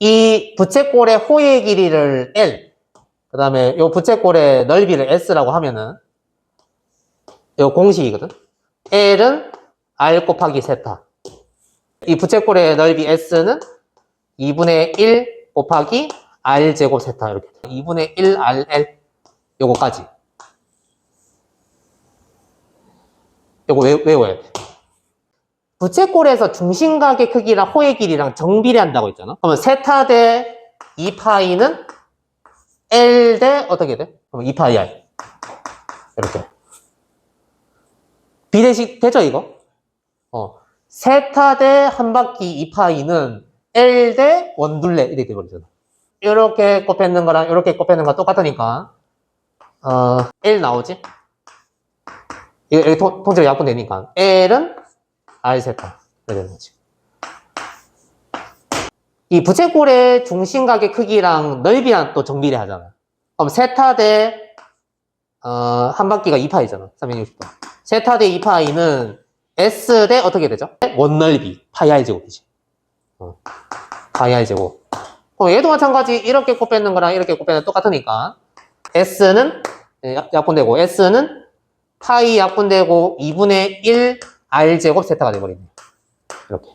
이 부채꼴의 호의 길이를 L, 그 다음에 이 부채꼴의 넓이를 S라고 하면은, 이 공식이거든. L은 R 곱하기 세타. 이 부채꼴의 넓이 S는 2분의 1 곱하기 R 제곱 세타. 이렇게. 2분의 1 RL. 요거까지. 요거 외, 외워야 돼. 부채꼴에서 중심각의 크기랑 호의 길이랑 정비례 한다고 했잖아. 그러면 세타 대 2파이는 L 대 어떻게 돼? 그럼 2파이 R. 이렇게. 비례식 되죠, 이거? 어. 세타 대 한 바퀴 2파이는 L 대 원둘레 이렇게 돼버리잖아. 이렇게 곱했는 거랑 이렇게 곱했는 거 똑같으니까 어, L 나오지? 이거 통, 통째로 약분되니까 L은 R 세타 이렇게 되는 거지. 이 부채꼴의 중심각의 크기랑 넓이랑 또 정비례 하잖아. 그럼 세타 대, 어, 한 바퀴가 2파이잖아. 360도. 세타 대 2파이는 S 대 어떻게 되죠? 원넓이. 파이 R 제곱이지. 어, 파이 R 제곱. 그럼 얘도 마찬가지 이렇게 곱빼는 거랑 이렇게 곱빼는 똑같으니까 S는 예, 약- 약분되고 S는 파이 약분되고 2분의 1 R 제곱 세타가 돼버리네. 이렇게.